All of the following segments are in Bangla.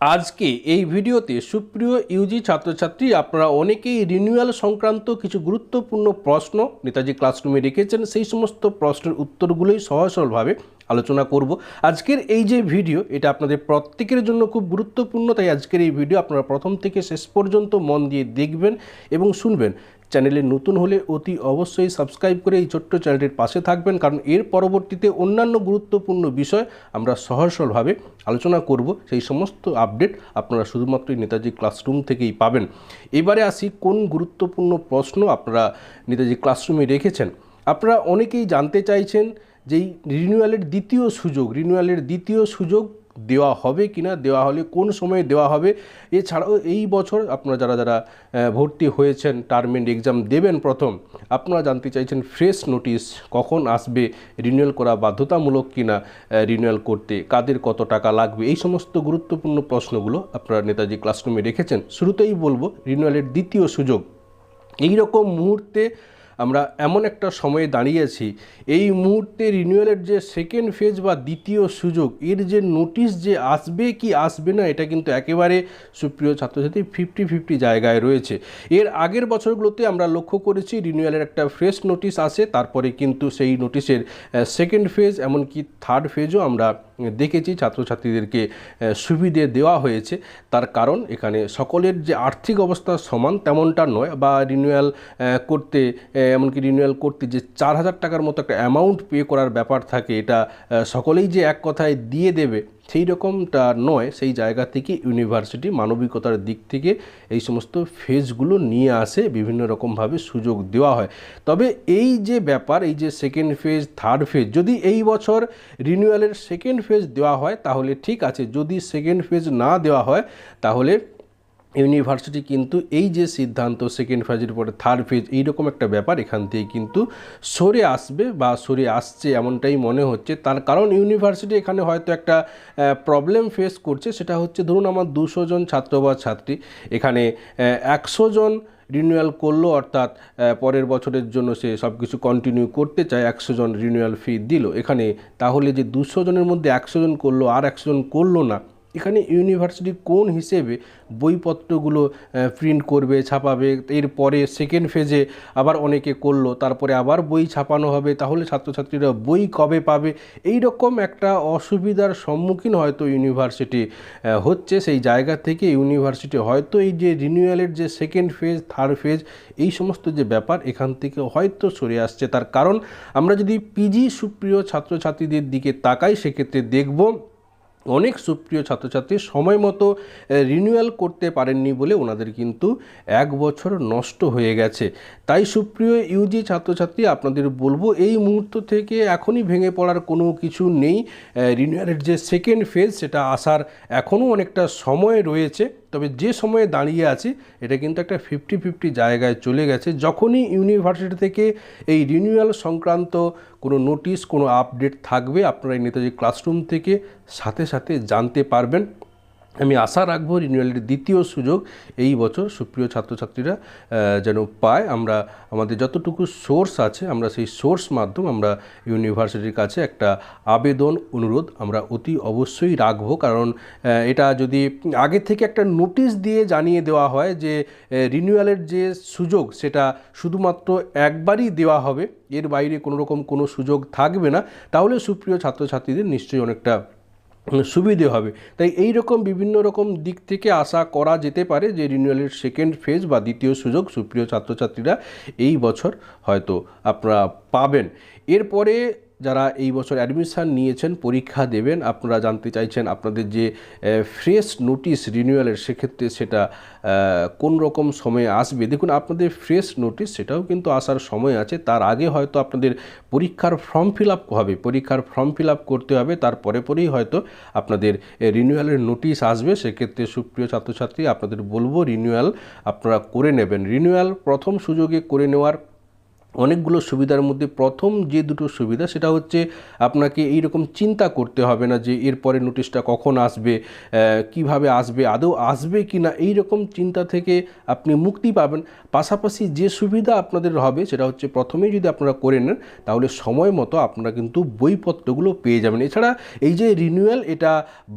আজকে এই ভিডিওতে সুপ্রিয় ইউজি ছাত্রছাত্রী, আপনারা অনেকেই রিনিউয়াল সংক্রান্ত কিছু গুরুত্বপূর্ণ প্রশ্ন নেতাজি ক্লাসরুমে রেখেছেন। সেই সমস্ত প্রশ্নের উত্তরগুলোই সহজ সরলভাবে আলোচনা করব। আজকের এই যে ভিডিও, এটা আপনাদের প্রত্যেকের জন্য খুব গুরুত্বপূর্ণ। তাই আজকের এই ভিডিও আপনারা প্রথম থেকে শেষ পর্যন্ত মন দিয়ে দেখবেন এবং শুনবেন। চ্যানেলে নতুন হলে অতি অবশ্যই সাবস্ক্রাইব করে এই ছোট্ট চ্যানেলটির পাশে থাকবেন, কারণ এর পরবর্তীতে অন্যান্য গুরুত্বপূর্ণ বিষয় আমরা সহজ সরলভাবে আলোচনা করব। সেই সমস্ত আপডেট আপনারা শুধুমাত্র নেতাজি ক্লাসরুম থেকেই পাবেন। এবারে আসি কোন গুরুত্বপূর্ণ প্রশ্ন আপনারা নেতাজি ক্লাসরুমে রেখেছেন। আপনারা অনেকেই জানতে চাইছেন যেই রিনিউয়ালের দ্বিতীয় সুযোগ রিনিউয়ালের দ্বিতীয় সুযোগ দেওয়া হবে কি না, দেওয়া হলে কোন সময়ে দেওয়া হবে, এছাড়াও এই বছর আপনারা যারা যারা ভর্তি হয়েছেন টার্ম এন্ড এক্সাম দেবেন প্রথম, আপনারা জানতে চাইছেন ফ্রেশ নোটিশ কখন আসবে রিনিউয়াল করা বাধ্যতামূলক কি না রিনিউয়াল করতে, কাদের কত টাকা লাগবে, এই সমস্ত গুরুত্বপূর্ণ প্রশ্নগুলো আপনারা নেতাজি ক্লাসরুমে রেখেছেন। শুরুতেই বলব রিনিউয়ালের দ্বিতীয় সুযোগ এই রকম মুহূর্তে আমরা এমন একটা সময়ে দাঁড়িয়েছি, এই মুহূর্তে রিনিউয়ালের যে সেকেন্ড ফেজ বা দ্বিতীয় সুযোগ, এর যে নোটিশ যে আসবে কি আসবে না, এটা কিন্তু একেবারে সুপ্রিয় ছাত্রছাত্রী ফিফটি ফিফটি জায়গায় রয়েছে। এর আগের বছরগুলোতে আমরা লক্ষ্য করেছি রিনিউয়ালের একটা ফ্রেশ নোটিশ আসে, তারপরে কিন্তু সেই নোটিশের সেকেন্ড ফেজ এমনকি থার্ড ফেজও আমরা দেখেছি ছাত্রছাত্রীদেরকে সুবিধে দেওয়া হয়েছে। তার কারণ এখানে সকলের যে আর্থিক অবস্থা সমান তেমনটা নয় বা রিনিউয়াল করতে এমনকি রিনিউয়াল করতে যে চার হাজার টাকার মতো একটা অ্যামাউন্ট পে করার ব্যাপার থাকে, এটা সকলেই যে এক কথায় দিয়ে দেবে, সেই রকমটা নয়। সেই জায়গা থেকে ইউনিভার্সিটি মানবিকতার দিক থেকে এই সমস্ত ফেজগুলো নিয়ে আসে, বিভিন্ন রকমভাবে সুযোগ দেওয়া হয়। তবে এই যে ব্যাপার, এই যে সেকেন্ড ফেজ থার্ড ফেজ যদি এই বছর রিনিউয়ালের সেকেন্ড ফেজ দেওয়া হয়, তাহলে ঠিক আছে। যদি সেকেন্ড ফেজ না দেওয়া হয়, তাহলে ইউনিভার্সিটি কিন্তু এই যে সিদ্ধান্ত সেকেন্ড ফেজের পরে থার্ড ফেজ এইরকম একটা ব্যাপার এখান থেকে কিন্তু সরে আসবে বা সরে আসছে এমনটাই মনে হচ্ছে। তার কারণ ইউনিভার্সিটি এখানে হয়তো একটা প্রবলেম ফেস করছে, সেটা হচ্ছে ধরুন আমার দুশো জন ছাত্র বা ছাত্রী, এখানে একশো জন রিনিউয়াল করল, অর্থাৎ পরের বছরের জন্য সে সব কিছু কন্টিনিউ করতে চায়, একশো জন রিনিউয়াল ফি দিল। এখানে তাহলে যে দুশো জনের মধ্যে একশো জন করল আর একশো জন করল না এখানে ইউনিভার্সিটি কোন হিসেবে বইপত্রগুলো প্রিন্ট করবে, ছাপাবে, এরপরে সেকেন্ড ফেজে আবার অনেকে করল, তারপরে আবার বই ছাপানো হবে, তাহলে ছাত্রছাত্রীরা বই কবে পাবে? এই রকম একটা অসুবিধার সম্মুখীন হয়তো ইউনিভার্সিটি হচ্ছে। সেই জায়গা থেকে ইউনিভার্সিটি হয়তো এই যে রিনিউয়ালের যে সেকেন্ড ফেজ থার্ড ফেজ এই সমস্ত যে ব্যাপার এখান থেকে হয়তো সরে আসছে। তার কারণ আমরা যদি পিজি সুপ্রিয় ছাত্রছাত্রীদের দিকে তাকাই, সেক্ষেত্রে দেখব অনেক সুপ্রিয় ছাত্রছাত্রী সময় মতো রিনিউয়াল করতে পারেননি বলে ওনাদের কিন্তু এক বছর নষ্ট হয়ে গেছে। তাই সুপ্রিয় ইউজি ছাত্রছাত্রী, আপনাদের বলব এই মুহূর্ত থেকে এখনই ভেঙে পড়ার কোনো কিছু নেই। রিনিউয়ালের যে সেকেন্ড ফেজ সেটা আসার এখনও অনেকটা সময় রয়েছে। তবে যে সময়ে দাঁড়িয়ে আছি, এটা কিন্তু একটা ফিফটি ফিফটি জায়গায় চলে গেছে। যখনই ইউনিভার্সিটি থেকে এই রিনিউয়াল সংক্রান্ত কোনো নোটিশ কোনো আপডেট থাকবে, আপনারা এই নেতাজি ক্লাসরুম থেকে সাথে সাথে জানতে পারবেন। আমি আশা রাখব রিনিউয়ালের দ্বিতীয় সুযোগ এই বছর সুপ্রিয় ছাত্রছাত্রীরা যেন পায়। আমরা, আমাদের যতটুকু সোর্স আছে, আমরা সেই সোর্স মাধ্যম আমরা ইউনিভার্সিটির কাছে একটা আবেদন, অনুরোধ আমরা অতি অবশ্যই রাখব। কারণ এটা যদি আগে থেকে একটা নোটিশ দিয়ে জানিয়ে দেওয়া হয় যে রিনিউয়ালের যে সুযোগ সেটা শুধুমাত্র একবারই দেওয়া হবে, এর বাইরে কোনো রকম কোনো সুযোগ থাকবে না, তাহলে সুপ্রিয় ছাত্রছাত্রীদের নিশ্চয়ই অনেকটা সুবিধে হবে। তাই এই রকম বিভিন্ন রকম দিক থেকে আশা করা যেতে পারে যে রিনিউয়ালের সেকেন্ড ফেজ বা দ্বিতীয় সুযোগ সুপ্রিয় ছাত্রছাত্রীরা এই বছর হয়তো আপনারা পাবেন। এরপরে যারা এই বছর অ্যাডমিশান নিয়েছেন, পরীক্ষা দেবেন, আপনারা জানতে চাইছেন আপনাদের যে ফ্রেশ নোটিশ রিনিউয়ালের সেক্ষেত্রে সেটা কোন রকম সময়ে আসবে। দেখুন, আপনাদের ফ্রেশ নোটিশ সেটাও কিন্তু আসার সময় আছে। তার আগে হয়তো আপনাদের পরীক্ষার ফর্ম ফিল আপ হবে। পরীক্ষার ফর্ম ফিল আপ করতে হবে। তারপরে পরেই হয়তো আপনাদের রিনিউয়ালের নোটিশ আসবে। সেক্ষেত্রে সুপ্রিয় ছাত্রছাত্রী, আপনাদের বলব রিনিউয়াল আপনারা করে নেবেন। রিনিউয়াল প্রথম সুযোগে করে নেওয়ার অনেকগুলো সুবিধার মধ্যে প্রথম যে দুটো সুবিধা সেটা হচ্ছে আপনাকে এই রকম চিন্তা করতে হবে না যে এরপরে নোটিশটা কখন আসবে কীভাবে আসবে, আদৌ আসবে কি না এই রকম চিন্তা থেকে আপনি মুক্তি পাবেন। পাশাপাশি যে সুবিধা আপনাদের হবে সেটা হচ্ছে প্রথমেই যদি আপনারা করে নেন, তাহলে সময় মতো আপনারা কিন্তু বইপত্রগুলো পেয়ে যাবেন। এছাড়া এই যে রিনিউয়াল এটা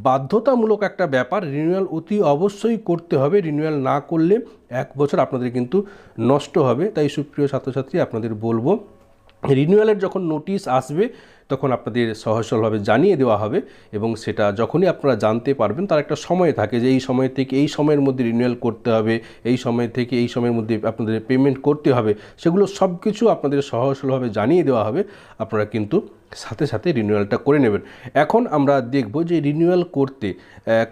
বাধ্যতামূলক একটা ব্যাপার। রিনিউয়াল অতি অবশ্যই করতে হবে। রিনিউয়াল না করলে এক বছর আপনাদের কিন্তু নষ্ট হবে। তাই সুপ্রিয় ছাত্রছাত্রী, আপনাদের বলব রিনিউয়ালের যখন নোটিশ আসবে তখন আপনাদের সহজভাবে জানিয়ে দেওয়া হবে এবং সেটা যখনই আপনারা জানতে পারবেন, তার একটা সময় থাকে যে এই সময় থেকে এই সময়ের মধ্যে রিনিউয়াল করতে হবে, এই সময় থেকে এই সময়ের মধ্যে আপনাদের পেমেন্ট করতে হবে, সেগুলো সব কিছু আপনাদের সহজলভাবে জানিয়ে দেওয়া হবে। আপনারা কিন্তু সাথে সাথে রিনিউয়ালটা করে নেবেন। এখন আমরা দেখব যে রিনিউয়াল করতে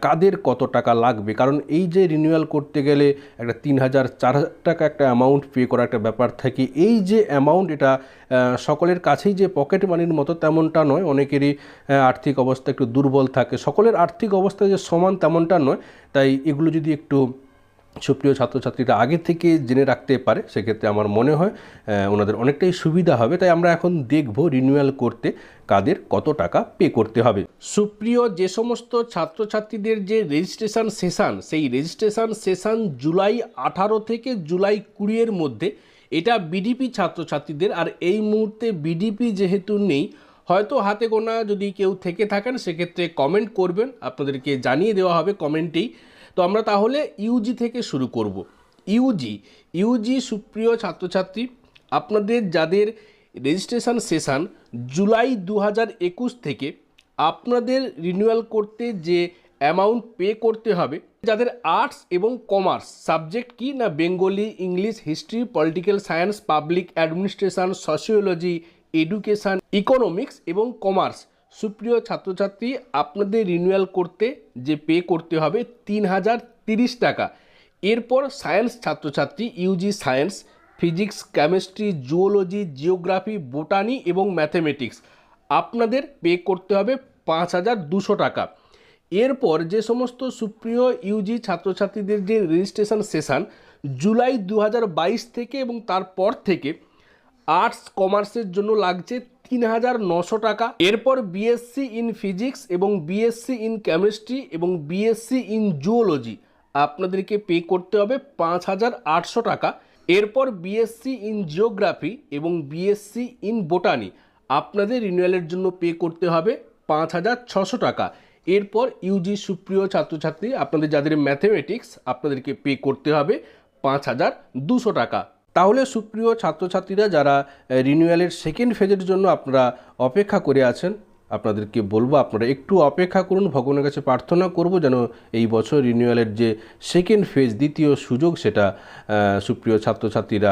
কাদের কত টাকা লাগবে? কারণ এই যে রিনিউয়াল করতে গেলে একটা তিন হাজার, চার টাকা একটা অ্যামাউন্ট পে করা একটা ব্যাপার থাকে। এই যে অ্যামাউন্ট এটা সকলের কাছেই যে পকেট মানির মতো তেমনটা নয়, অনেকেরই আর্থিক অবস্থা একটু দুর্বল থাকে। সকলের আর্থিক অবস্থা যে সমান তেমনটা নয়, তাই এগুলো যদি একটু সুপ্রিয় ছাত্রছাত্রীরা আগে থেকে জেনে রাখতে পারে, সেক্ষেত্রে আমার মনে হয় ওনাদের অনেকটাই সুবিধা হবে। তাই আমরা এখন দেখব রিনিউয়াল করতে কাদের কত টাকা পে করতে হবে। সুপ্রিয়, যে সমস্ত ছাত্রছাত্রীদের যে রেজিস্ট্রেশন সেশন সেই রেজিস্ট্রেশন সেশন জুলাই আঠারো থেকে জুলাই কুড়িয়ের মধ্যে, এটা বিডিপি ছাত্রছাত্রীদের, আর এই মুহূর্তে বিডিপি যেহেতু নেই হয়তো হাতে গোনা যদি কেউ থেকে থাকেন, সেক্ষেত্রে কমেন্ট করবেন। আপনাদেরকে জানিয়ে দেওয়া হবে কমেন্টেই তো আমরা তাহলে ইউজি থেকে শুরু করব। ইউজি ইউজি সুপ্রিয় ছাত্রছাত্রী, আপনাদের যাদের রেজিস্ট্রেশন সেশন জুলাই দু থেকে আপনাদের রিনিউয়াল করতে যে অ্যামাউন্ট পে করতে হবে, যাদের আর্টস এবং কমার্স সাবজেক্ট কি না Bengali English history political science public administration sociology education economics এবং কমার্স সুপ্রিয় ছাত্রছাত্রী, আপনাদের রিনিউয়াল করতে যে পে করতে হবে তিন হাজার তিরিশ টাকা। এরপর সায়েন্স ছাত্রছাত্রী UG science physics chemistry zoology geography botany এবং ম্যাথমেটিক্স আপনাদের পে করতে হবে পাঁচ হাজার দুশো টাকা। এরপর যে সমস্ত সুপ্রিয় ইউজি ছাত্রছাত্রীদের যে রেজিস্ট্রেশন সেশন জুলাই দু হাজার বাইশ থেকে এবং তারপর থেকে আর্টস কমার্সের জন্য লাগছে তিন হাজার নশো টাকা। এরপর বিএসসি ইন ফিজিক্স এবং বিএসসি ইন কেমিস্ট্রি এবং বিএসসি ইন জুওলজি আপনাদেরকে পে করতে হবে পাঁচ হাজার আটশো টাকা। এরপর বিএসসি ইন জিওগ্রাফি এবং বিএসসি ইন বোটানি আপনাদের রিনিউয়ালের জন্য পে করতে হবে পাঁচ হাজার ছশো টাকা। এরপর ইউজি সুপ্রিয় ছাত্রছাত্রী, আপনাদের যাদের ম্যাথমেটিক্স আপনাদেরকে পে করতে হবে পাঁচ হাজার দুশো টাকা। তাহলে সুপ্রিয় ছাত্রছাত্রীরা যারা রিনিউয়ালের সেকেন্ড ফেজের জন্য আপনারা অপেক্ষা করে আছেন আপনাদেরকে বলব, আপনারা একটু অপেক্ষা করুন, ভগবানের কাছে প্রার্থনা করব যেন এই বছর রিনিউয়ালের যে সেকেন্ড ফেজ দ্বিতীয় সুযোগ সেটা সুপ্রিয় ছাত্রছাত্রীরা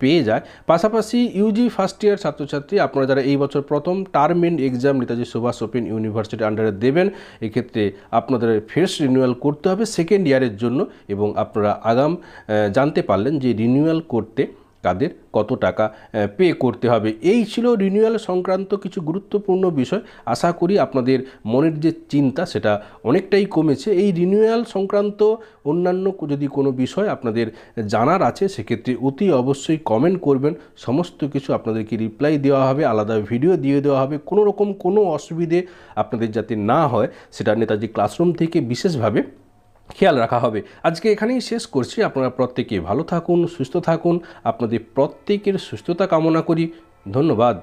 পেয়ে যায়। পাশাপাশি ইউজি ফার্স্ট ইয়ার ছাত্রছাত্রী, আপনারা যারা এই বছর প্রথম term end exam Netaji Subhash open university আন্ডারে দেবেন, এক্ষেত্রে আপনাদের ফ্রেশ রিনিউয়াল করতে হবে সেকেন্ড ইয়ারের জন্য এবং আপনারা আগাম জানতে পারলেন যে রিনিউয়াল করতে কাদের কত টাকা পে করতে হবে। এই ছিল রিনিউয়াল সংক্রান্ত কিছু গুরুত্বপূর্ণ বিষয়। আশা করি আপনাদের মনের যে চিন্তা, সেটা অনেকটাই কমেছে। এই রিনিউয়াল সংক্রান্ত অন্যান্য যদি কোনো বিষয় আপনাদের জানার আছে, সেক্ষেত্রে অতি অবশ্যই কমেন্ট করবেন। সমস্ত কিছু আপনাদেরকে রিপ্লাই দেওয়া হবে, আলাদা ভিডিও দিয়ে দেওয়া হবে। কোনো রকম কোনো অসুবিধে আপনাদের যাতে না হয়, সেটা নেতাজি ক্লাসরুম থেকে বিশেষভাবে খেয়াল রাখা হবে। আজকে এখানেই শেষ করছি। আপনারা প্রত্যেকে ভালো থাকুন, সুস্থ থাকুন। আপনাদের প্রত্যেকের সুস্থতা কামনা করি। ধন্যবাদ।